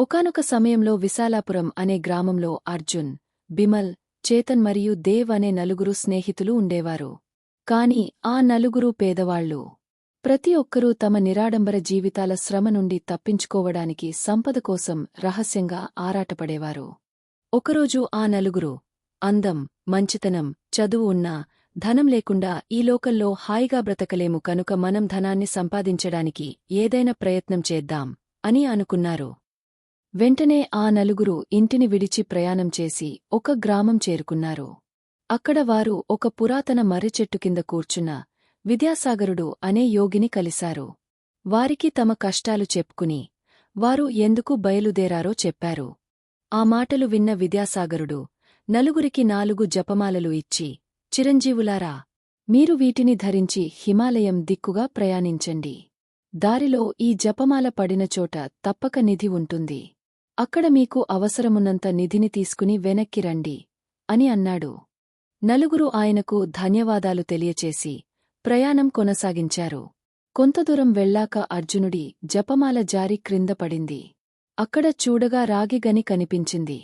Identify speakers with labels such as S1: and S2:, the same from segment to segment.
S1: ఒకానొక సమయంలో విశాలాపురం అనే గ్రామంలో అర్జున్ బిమల్ చేతన్ మరియు దేవ్ అనే నలుగురు స్నేహితులు ఉండేవారు. కాని ఆ నలుగురు పేదవాళ్ళు. ప్రతి ఒక్కరూ తమ నిరాడంబర జీవితాల శ్రమ నుండి తప్పించుకోవడానికి సంపద కోసం రహస్యంగా ఆరాటపడేవారు. ఒకరోజు ఆ నలుగురు అందం మంచితనం చదువు ఉన్నా ధనం లేకుండా ఈ లోకల్లో హాయిగా బ్రతకలేము కనుక మనం ధనాన్ని సంపాదించడానికి ఏదైనా ప్రయత్నం చేద్దాం అని అనుకున్నారు. వెంటనే ఆ నలుగురు ఇంటిని విడిచి ప్రయాణం చేసి ఒక గ్రామం చేరుకున్నారు. అక్కడ వారు ఒక పురాతన మర్రిచెట్టు కింద కూర్చున్న విద్యాసాగరుడు అనే యోగిని కలిశారు. వారికి తమ కష్టాలు చెప్పుకుని వారు ఎందుకు బయలుదేరారో చెప్పారు. ఆ మాటలు విన్న విద్యాసాగరుడు నలుగురికి నాలుగు జపమాలలు ఇచ్చి చిరంజీవులారా మీరు వీటిని ధరించి హిమాలయం దిక్కుగా ప్రయాణించండి. దారిలో ఈ జపమాల పడిన చోట తప్పక నిధి ఉంటుంది. అక్కడ మీకు అవసరమున్నంత నిధిని తీసుకుని వెనక్కి రండి అని అన్నాడు. నలుగురు ఆయనకు ధన్యవాదాలు తెలియచేసి ప్రయాణం కొనసాగించారు. కొంతదూరం వెళ్ళాక అర్జునుడి జపమాల జారి క్రింద పడింది. అక్కడ చూడగా రాగిగని కనిపించింది.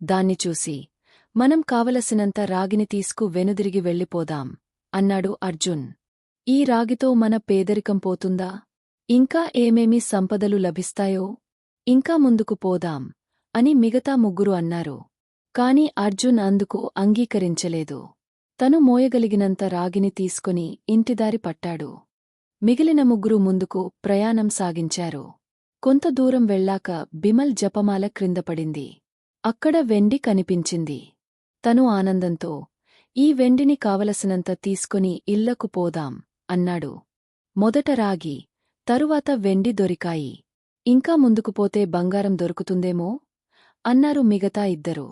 S1: దాన్ని చూసి మనం కావలసినంత రాగిని తీసుకు వెనుదిరిగి వెళ్ళిపోదాం అన్నాడు అర్జున్. ఈ రాగితో మన పేదరికం పోతుందా? ఇంకా ఏమేమి సంపదలు లభిస్తాయో? ఇంకా ముందుకు పోదాం అని మిగతా ముగ్గురు అన్నారు. కాని అర్జున్ అందుకు అంగీకరించలేదు. తను మోయగలిగినంత రాగిని తీసుకుని ఇంటిదారి పట్టాడు. మిగిలిన ముగ్గురు ముందుకు ప్రయాణం సాగించారు. కొంత దూరం వెళ్ళాక బిమల్ జపమాల క్రిందపడింది అక్కడ వెండి కనిపించింది. తను ఆనందంతో ఈ వెండిని కావలసినంత తీసుకుని ఇళ్ళకు పోదాం అన్నాడు. మొదట రాగి తరువాత వెండి దొరికాయి. ఇంకా ముందుకు పోతే బంగారం దొరుకుతుందేమో? అన్నారు మిగతా ఇద్దరు.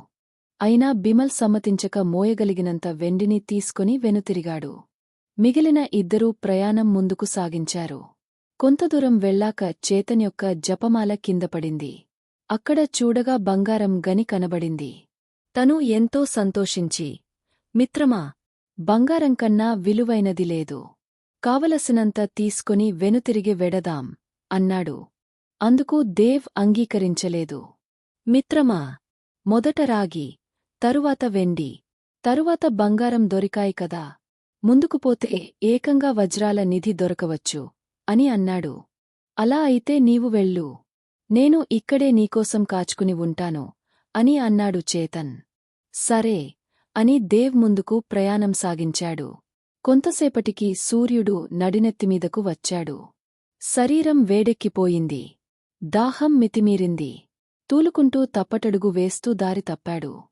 S1: అయినా బిమల్ సమ్మతించక మోయగలిగినంత వెండిని తీసుకుని వెనుతిరిగాడు. మిగిలిన ఇద్దరూ ప్రయాణం ముందుకు సాగించారు. కొంత దూరం వెళ్ళాక చేతన్ యొక్క జపమాల కిందపడింది అక్కడ చూడగా బంగారం గని కనబడింది. తను ఎంతో సంతోషించి మిత్రమా బంగారం కన్నా విలువైనది లేదు. కావలసినంత తీసుకుని వెనుతిరిగి వెడదాం అన్నాడు. అందుకు దేవ్ అంగీకరించలేదు. మిత్రమా మొదట రాగి తరువాత వెండి తరువాత బంగారం దొరికాయి కదా ముందుకు పోతే ఏకంగా వజ్రాల నిధి దొరకవచ్చు అని అన్నాడు. అలా అయితే నీవు వెళ్ళు. నేను ఇక్కడే నీకోసం కాచుకుని ఉంటాను అని అన్నాడు చేతన్. సరే అని దేవ్ ముందుకు ప్రయాణం సాగించాడు. కొంతసేపటికి సూర్యుడు నడినెత్తిమీదకు వచ్చాడు. శరీరం వేడెక్కిపోయింది. దాహం మితిమీరింది. తూలుకుంటూ తప్పటడుగు వేస్తూ దారి తప్పాడు.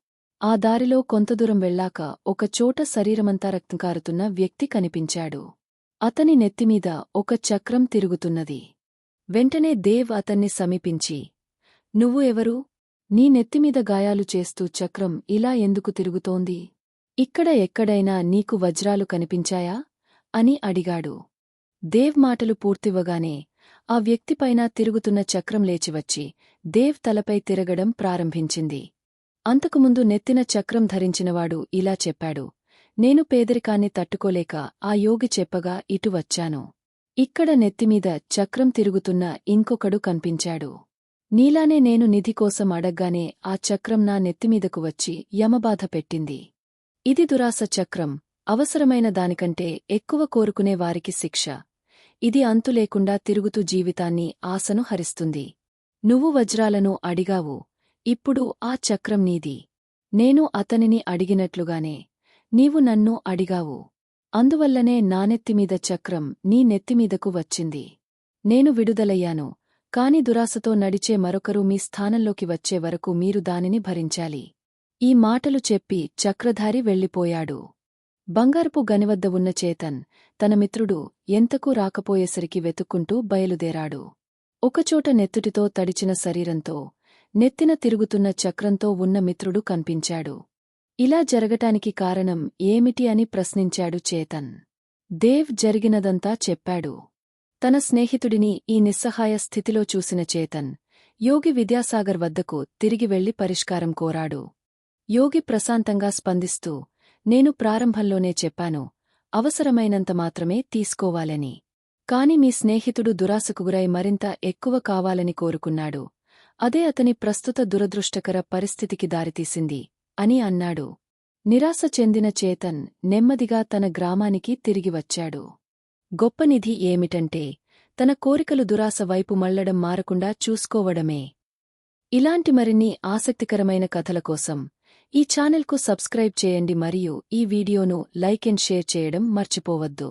S1: ఆ దారిలో కొంతదూరం వెళ్ళాక ఒకచోట శరీరమంతా రక్తం కారుతున్న వ్యక్తి కనిపించాడు. అతని నెత్తిమీద ఒక చక్రం తిరుగుతున్నది. వెంటనే దేవ్ అతన్ని సమీపించి నువ్వు ఎవరు? నీ నెత్తిమీద గాయాలు చేస్తూ చక్రం ఇలా ఎందుకు తిరుగుతోంది? ఇక్కడ ఎక్కడైనా నీకు వజ్రాలు కనిపించాయా? అని అడిగాడు. దేవ్ మాటలు పూర్తివ్వగానే ఆ వ్యక్తిపైన తిరుగుతున్న చక్రం లేచివచ్చి దేవ్ తలపై తిరగడం ప్రారంభించింది. అంతకుముందు నెత్తిన చక్రం ధరించినవాడు ఇలా చెప్పాడు నేను పేదరికాన్ని తట్టుకోలేక ఆ యోగి చెప్పగా ఇటు వచ్చాను. ఇక్కడ నెత్తిమీద చక్రం తిరుగుతున్న ఇంకొకడు కనిపించాడు. నీలానే నేను నిధి కోసం అడగ్గానే ఆ చక్రం నా నెత్తిమీదకు వచ్చి యమబాధ పెట్టింది. ఇది దురాస చక్రం అవసరమైన దానికంటే ఎక్కువ కోరుకునే వారికి శిక్ష. ఇది అంతులేకుండా తిరుగుతూ జీవితాన్ని ఆశను హరిస్తుంది. నువ్వు వజ్రాలను అడిగావు. ఇప్పుడు ఆ చక్రం నీది. నేను అతనిని అడిగినట్లుగానే నీవు నన్ను అడిగావు. అందువల్లనే నానెత్తిమీద చక్రం నీ నెత్తిమీదకు వచ్చింది. నేను విడుదలయ్యాను కాని దురాశతో నడిచే మరొకరు మీ స్థానంలోకి వచ్చే వరకు మీరు దానిని భరించాలి. ఈ మాటలు చెప్పి చక్రధారి వెళ్ళిపోయాడు. బంగారపు గనివద్ద ఉన్న చేతన్ తన మిత్రుడు ఎంతకు రాకపోయేసరికి వెతుక్కుంటూ బయలుదేరాడు. ఒకచోట నెత్తుటితో తడిచిన శరీరంతో నెత్తిన తిరుగుతున్న చక్రంతో ఉన్న మిత్రుడు కనిపించాడు. ఇలా జరగటానికి కారణం ఏమిటి అని ప్రశ్నించాడు చేతన్. దేవ్ జరిగినదంతా చెప్పాడు. తన స్నేహితుడిని ఈ నిస్సహాయ స్థితిలో చూసిన చేతన్ యోగి విద్యాసాగర్ వద్దకు తిరిగి వెళ్ళి పరిష్కారం కోరాడు. యోగి ప్రశాంతంగా స్పందిస్తూ నేను ప్రారంభంలోనే చెప్పాను అవసరమైనంత మాత్రమే తీసుకోవాలని. కాని మీ స్నేహితుడు దురాశకు గురై మరింత ఎక్కువ కావాలని కోరుకున్నాడు. అదే అతని ప్రస్తుత దురదృష్టకర పరిస్థితికి దారితీసింది అని అన్నాడు. నిరాశ చెందిన చేతన్ నెమ్మదిగా తన గ్రామానికి తిరిగి వచ్చాడు. గొప్ప నిధి ఏమిటంటే తన కోరికలు దురాశ వైపు మళ్ళడం మారకుండా చూసుకోవడమే. ఇలాంటి మరిన్ని ఆసక్తికరమైన కథల కోసం ఈ ఛానల్కు సబ్స్క్రైబ్ చేయండి మరియు ఈ వీడియోను లైక్ అండ్ షేర్ చేయడం మర్చిపోవద్దు.